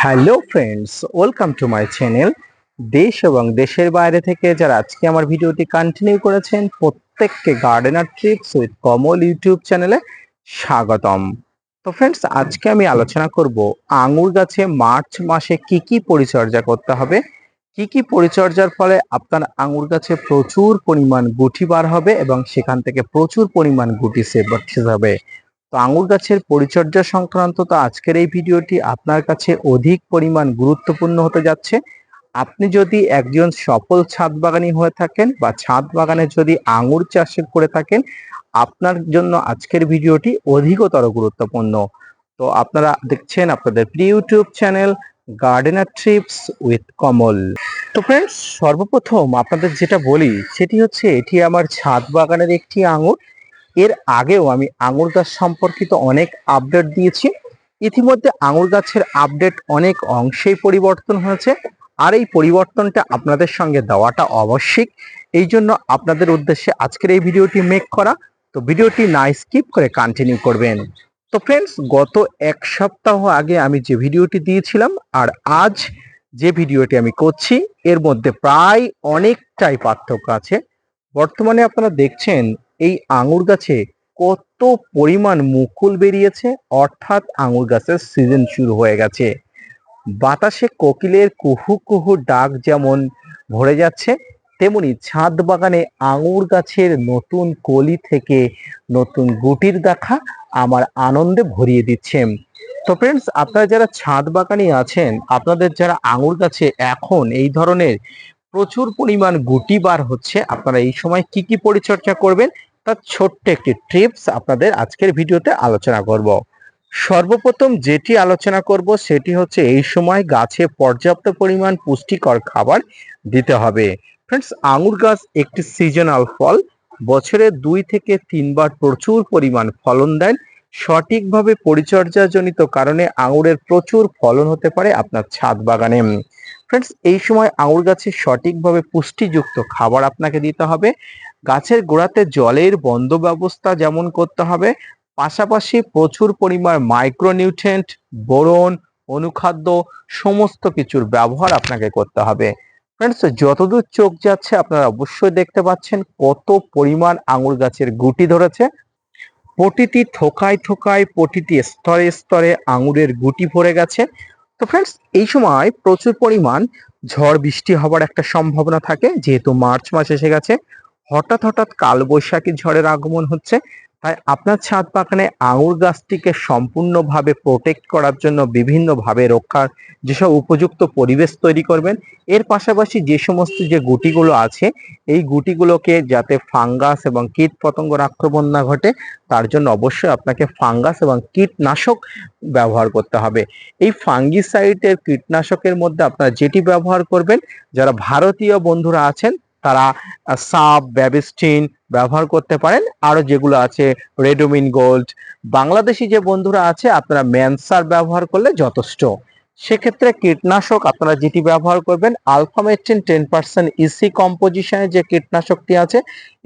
Hello friends welcome to my channel দেশ এবং দেশের বাইরে থেকে যারা আজকে আমার ভিডিওটি কন্টিনিউ করেছেন, প্রত্যেককে gardener trips with Kamal YouTube চ্যানেলে স্বাগতম। তো ফ্রেন্ডস আজকে আমি আলোচনা করব আঙুর গাছে মার্চ মাসে কি কি পরিচর্যা করতে হবে, কি কি পরিচর্যার ফলে আপনার আঙুর গাছে প্রচুর পরিমাণ গুটি বার হবে এবং সেখান থেকে প্রচুর পরিমাণ গুটি সেভ হবে। আঙুর গাছের পরিচর্যা সংক্রান্ত তো আজকের এই ভিডিওটি আপনার কাছে অধিক পরিমাণ গুরুত্বপূর্ণ হতে যাচ্ছে। আপনি যদি একজন সফল ছাদ বাগানি হয়ে থাকেন বা ছাদ বাগানে যদি আঙুর চাষ করে থাকেন, আপনার জন্য আজকের ভিডিওটি অধিকতর গুরুত্বপূর্ণ। তো আপনারা দেখছেন আপনাদের প্রিয় YouTube channel gardener trips with Kamal. তো ফ্রেন্ডস সর্বপ্রথম আপনাদের যেটা বলি, সেটি হচ্ছে এটি আমার ছাদ বাগানের একটি আঙুর এর আগেও আমি আঙুর গাছ সম্পর্কিত অনেক আপডেট দিয়েছি। ইতিমধ্যে আঙুর গাছের আপডেট অনেক অংশেই পরিবর্তন হয়েছে আর এই পরিবর্তনটা আপনাদের সঙ্গে দেওয়াটা আবশ্যিক। এই জন্য আপনাদের উদ্দেশ্যে আজকের এই ভিডিওটি মেক করা। তো ভিডিওটি না স্কিপ করে কন্টিনিউ করবেন। তো ফ্রেন্ডস গত এক সপ্তাহ আগে আমি যে ভিডিওটি দিয়েছিলাম আর আজ যে ভিডিওটি আমি করছি, এর মধ্যে প্রায় অনেকটাই পার্থক্য আছে। বর্তমানে আপনারা দেখছেন এই আঙুর গাছে কত পরিমাণ মুকুল বেরিয়েছে, অর্থাৎ আঙুর গাছের সিজন শুরু হয়ে গেছে। বাতাসে কোকিলের কুহু কুহু ডাক যেমন ভরে যাচ্ছে, তেমনি ছাদ বাগানে আঙুর গাছের নতুন কলি থেকে নতুন গুটির দেখা আমার আনন্দে ভরিয়ে দিচ্ছে। তো ফ্রেন্ডস আপনারা যারা ছাদ বাগানে আছেন, আপনাদের যারা আঙুর গাছে এখন এই ধরনের প্রচুর পরিমাণ গুটি বার হচ্ছে। আপনারা এই সময় কি কি পরিচর্যা করবেন, তার ছোট্ট একটি ট্রিপস আপনাদের আজকের ভিডিওতে আলোচনা করব। সর্বপ্রথম যেটি আলোচনা করব, সেটি হচ্ছে এই সময় গাছে পর্যাপ্ত পরিমাণ পুষ্টিকর খাবার দিতে হবে। ফ্রেন্ডস আঙুর গাছ একটি সিজনাল ফল। বছরে দুই থেকে তিনবার প্রচুর পরিমাণ ফলন দেন। সঠিকভাবে পরিচর্যাজনিত কারণে আঙুরের প্রচুর ফলন হতে পারে আপনার ছাদ বাগানে। ফ্রেন্ডস এই সময় আঙুর গাছে সঠিকভাবে পুষ্টিযুক্ত খাবার আপনাকে দিতে হবে। গাছের গোড়াতে জলের বন্ধ ব্যবস্থা যেমন করতে হবে, পাশাপাশি প্রচুর পরিমাণ মাইক্রোনিউট্রেন্ট বোরন, অনুখাদ্য, সমস্ত কিছুর ব্যবহার আপনাকে করতে হবে। ফ্রেন্ডস যতদূর চোখ যাচ্ছে আপনারা অবশ্যই দেখতে পাচ্ছেন কত পরিমাণ আঙুর গাছের গুটি ধরেছে। প্রতিটি থোকায় থোকায়, প্রতিটি স্তরে স্তরে আঙুরের গুটি ভরে গেছে। তো ফ্রেন্ডস এই সময় প্রচুর পরিমাণ ঝড় বৃষ্টি হবার একটা সম্ভাবনা থাকে। যেহেতু মার্চ মাস এসে গেছে, হঠাৎ হঠাৎ কালবৈশাখী ঝড়ের আগমন হচ্ছে। তাই আপনার ছাদ বাগানে আঙুর গাছটিকে সম্পূর্ণভাবে প্রোটেক্ট করার জন্য বিভিন্নভাবে রক্ষার যেসব উপযুক্ত পরিবেশ তৈরি করবেন, এর পাশাপাশি যে সমস্ত যে গুটিগুলো আছে, এই গুটিগুলোকে যাতে ফাঙ্গাস এবং কীট পতঙ্গর আক্রমণ না ঘটে, তার জন্য অবশ্যই আপনাকে ফাঙ্গাস এবং কীটনাশক ব্যবহার করতে হবে। এই ফাঙ্গিসাইডের কীটনাশকের মধ্যে আপনারা যেটি ব্যবহার করবেন, যারা ভারতীয় বন্ধুরা আছেন তারা সাব ব্যাবিস্টিন ব্যবহার করতে পারেন। আরও যেগুলো আছে, রেডোমিন গোল্ড। বাংলাদেশি যে বন্ধুরা আছে, আপনারা ম্যানসার ব্যবহার করলে যথেষ্ট। সেক্ষেত্রে কীটনাশক আপনারা যেটি ব্যবহার করবেন আলফামেট্রিন টেন পার্সেন্ট ইসি কম্পোজিশনের যে কীটনাশকটি আছে,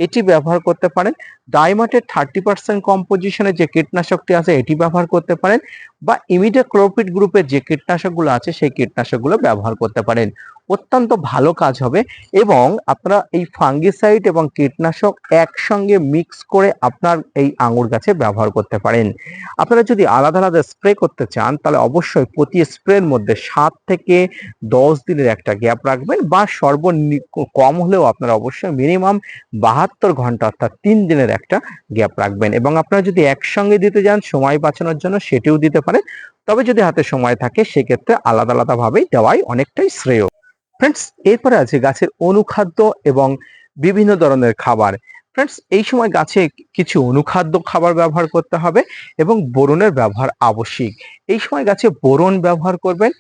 এটি ব্যবহার করতে পারেন। ডাইমাটের থার্টি পার্সেন্ট কম্পোজিশনে যে কীটনাশকটি আছে, এটি ব্যবহার করতে পারেন বা ইমিডিয়াক্লোপিড গ্রুপের যে কীটনাশকগুলো আছে, সেই কীটনাশকগুলো ব্যবহার করতে পারেন। অত্যন্ত ভালো কাজ হবে এবং আপনারা এই ফাঙ্গিসাইড এবং কীটনাশক একসঙ্গে মিক্স করে আপনার এই আঙুর গাছে ব্যবহার করতে পারেন। আপনারা যদি আলাদা আলাদা স্প্রে করতে চান, তাহলে অবশ্যই প্রতি স্প্রের মধ্যে সাত থেকে দশ দিনের একটা গ্যাপ রাখবেন বা সর্ব কম হলেও আপনারা অবশ্যই মিনিমাম বাহাত্তর ঘণ্টা অর্থাৎ তিন দিনের একটা গ্যাপ রাখবেন এবং আপনারা যদি একসঙ্গে দিতে যান সময় বাঁচানোর জন্য সেটিও দিতে পারেন। তবে যদি হাতে সময় থাকে সেক্ষেত্রে আলাদা আলাদা ভাবেই দেওয়াই অনেকটাই শ্রেয়। ফ্রেন্ডস এরপরে আছে গাছের অনুখাদ্য এবং বিভিন্ন ধরনের খাবার। ফ্রেন্ডস এই সময় গাছে কিছু অনুখাদ্য খাবার ব্যবহার করতে হবে এবং বোরনের ব্যবহার আবশ্যিক। এই সময় গাছে বোরন ব্যবহার করবেন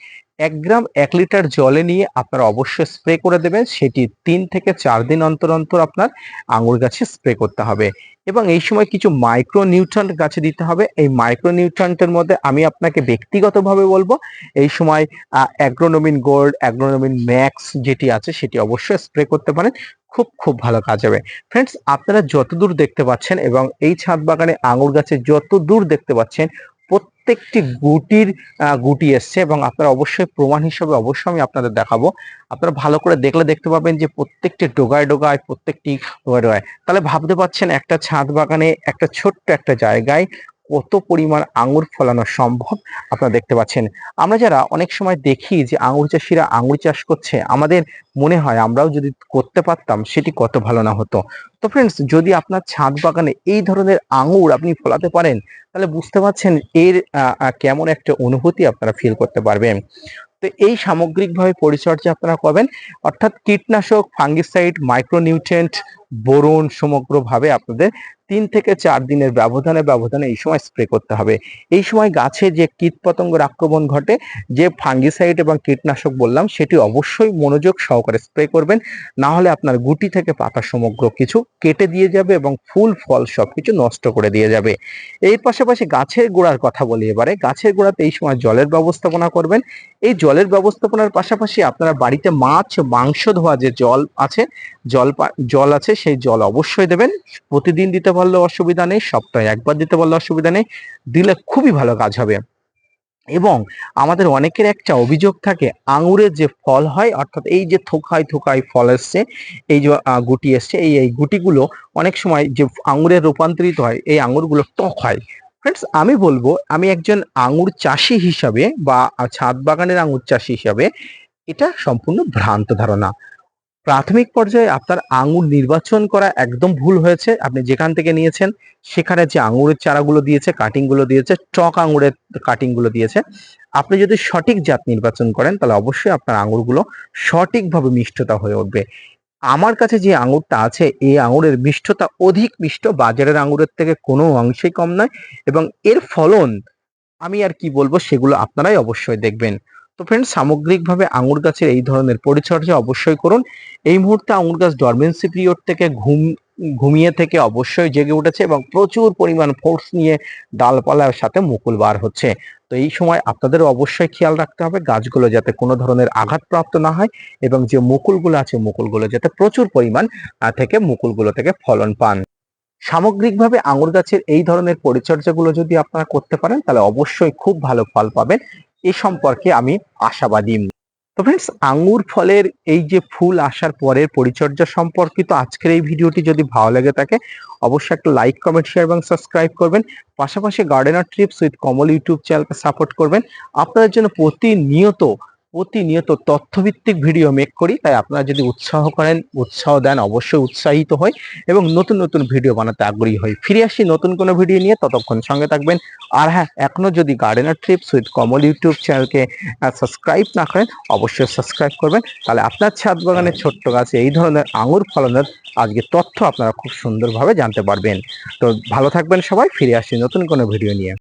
এক গ্রাম এক লিটার জলে নিয়ে আপনারা অবশ্যই স্প্রে করে দেবেন। সেটি তিন থেকে চার দিন অন্তর অন্তর আপনার আঙুর গাছে স্প্রে করতে হবে। এবং এই সময় কিছু মাইক্রো নিউট্রান্ট গাছে দিতে হবে। এই মাইক্রো নিউট্রান্টের মধ্যে আমি আপনাকে ব্যক্তিগতভাবে বলব, এই সময় অ্যাগ্রোনোমিন গোল্ড অ্যাগ্রোনোমিন ম্যাক্স যেটি আছে সেটি অবশ্যই স্প্রে করতে পারেন। খুব খুব ভালো কাজ হবে। ফ্রেন্ডস আপনারা যতদূর দেখতে পাচ্ছেন এবং এই ছাদ বাগানে আঙুর গাছে যত দূর দেখতে পাচ্ছেন প্রত্যেকটি গুটির গুটি এসছে এবং আপনারা অবশ্যই প্রমাণ হিসেবে অবশ্যই আমি আপনাদের দেখাবো। আপনারা ভালো করে দেখলে দেখতে পাবেন যে প্রত্যেকটি ডোগায় ডোগায়, প্রত্যেকটি ডোগায় ডোগায়। তাহলে ভাবতে পারছেন একটা ছাদ বাগানে একটা ছোট্ট একটা জায়গায় কত পরিমাণ আঙুর ফলানো সম্ভব আপনারা দেখতে পাচ্ছেন। আমরা যারা অনেক সময় দেখি যে আঙুর চাষিরা আঙুর চাষ করছে, আমাদের মনে হয় আমরাও যদি করতে পারতাম সেটি কত ভালো না হতো। তো ফ্রেন্ডস যদি আপনার ছাদ বাগানে এই ধরনের আঙুর আপনি ফলাতে পারেন, তাহলে বুঝতে পারছেন এর কেমন একটা অনুভূতি আপনারা ফিল করতে পারবেন। তো এই সামগ্রিকভাবে পরিচর্যা আপনারা করবেন। অর্থাৎ কীটনাশক ফাঙ্গিসাইড মাইক্রোনিউট্রিয়েন্ট বোরন সমগ্রভাবে আপনাদের তিন থেকে চার দিনের ব্যবধানে ব্যবধানে এই সময় স্প্রে করতে হবে। এই সময় গাছে যে কীটপতঙ্গের আক্রমণ ঘটে, যে ফাঙ্গিসাইড এবং কীটনাশক বললাম, সেটি অবশ্যই মনোযোগ সহকারে স্প্রে করবেন। না হলে আপনার গুটি থেকে পাতা সমগ্র কিছু কেটে দিয়ে যাবে এবং ফুল, ফল সব কিছু নষ্ট করে দিয়ে যাবে। এর পাশাপাশি গাছের গোড়ার কথা বলি এবারে, গাছের গোড়াতে এই সময় জলের ব্যবস্থাপনা করবেন। এই জলের ব্যবস্থাপনার পাশাপাশি আপনারা বাড়িতে মাছ, মাংস ধোয়া যে জল আছে, জল জল আছে সেই জল অবশ্যই দেবেন। প্রতিদিন দিতে পারলে অসুবিধা নেই, সপ্তাহে একবার দিতে পারলে অসুবিধা নেই, দিলে খুবই ভালো কাজ হবে। এবং আমাদের অনেকের একটা অভিযোগ থাকে, আঙুরের যে ফল হয়, অর্থাৎ এই যে থোকায় থোকায় ফল এসছে, এই যে গুটি এসছে, এই এই গুটিগুলো অনেক সময় যে আঙুরে রূপান্তরিত হয়, এই আঙুরগুলো টক হয়। ফ্রেন্ডস আমি বলব, আমি একজন আঙুর চাষি হিসাবে বা ছাদ বাগানের আঙুর চাষি হিসাবে, এটা সম্পূর্ণ ভ্রান্ত ধারণা। প্রাথমিক পর্যায়ে আপনার আঙুর নির্বাচন করা একদম ভুল হয়েছে। আপনি যেখান থেকে নিয়েছেন, সেখানে যে আঙুরের চারাগুলো দিয়েছে কাটিংগুলো দিয়েছে, টক আঙুরের কাটিংগুলো দিয়েছে, আপনি যদি সঠিক জাত নির্বাচন করেন, তাহলে অবশ্যই আপনার আঙুরগুলো সঠিকভাবে মিষ্টতা হয়ে উঠবে। আমার কাছে যে আঙুরটা আছে, এই আঙুরের মিষ্টতা অধিক মিষ্ট, বাজারের আঙুরের থেকে কোনো অংশেই কম নয় এবং এর ফলন আমি আর কি বলব, সেগুলো আপনারাই অবশ্যই দেখবেন। তো ফ্রেন্ড সামগ্রিকভাবে আঙুর গাছের এই ধরনের পরিচর্যা অবশ্যই করুন। এই মুহূর্তে আঙুর গাছ ডরমেন্সি পিরিয়ড থেকে ঘুম, ঘুমিয়ে থেকে অবশ্যই জেগে উঠেছে এবং প্রচুর পরিমাণ ফোর্স নিয়ে ডালপালার সাথে মুকুল বার হচ্ছে। তো এই সময় আপনাদের অবশ্যই খেয়াল রাখতে হবে, গাছগুলো যাতে কোনো ধরনের আঘাতপ্রাপ্ত না হয় এবং যে মুকুলগুলো আছে, মুকুলগুলো যাতে প্রচুর পরিমাণ থেকে মুকুলগুলো থেকে ফলন পান। সামগ্রিকভাবে আঙুর গাছের এই ধরনের পরিচর্যাগুলো যদি আপনারা করতে পারেন, তাহলে অবশ্যই খুব ভালো ফল পাবেন। এই সম্পর্কে আমি আশাবাদী। তো ফ্রেন্ডস আঙ্গুর ফলের এই যে ফুল আসার পরের পরিচর্যা সম্পর্কিত আজকের এই ভিডিওটি যদি ভালো লেগে থাকে, অবশ্যই একটা লাইক কমেন্ট শেয়ার এবং সাবস্ক্রাইব করবেন। পাশাপাশি gardener trips with Kamal YouTube চ্যানেলকে সাপোর্ট করবেন। আপনাদের জন্য প্রতিনিয়ত প্রতিনিয়ত তথ্যভিত্তিক ভিডিও মেক করি, তাই আপনারা যদি উৎসাহ করেন, উৎসাহ দেন, অবশ্যই উৎসাহিত হই এবং নতুন নতুন ভিডিও বানাতে আগ্রহী হই। ফিরে আসি নতুন কোনো ভিডিও নিয়ে, ততক্ষণ সঙ্গে থাকবেন। আর হ্যাঁ এখনও যদি gardener trips with Kamal YouTube চ্যানেলকে সাবস্ক্রাইব না করেন, অবশ্যই সাবস্ক্রাইব করবেন। তাহলে আপনার ছাদ বাগানের ছোট্ট গাছে এই ধরনের আঙুর ফলনের আজকে তথ্য আপনারা খুব সুন্দরভাবে জানতে পারবেন। তো ভালো থাকবেন সবাই, ফিরে আসি নতুন কোনো ভিডিও নিয়ে।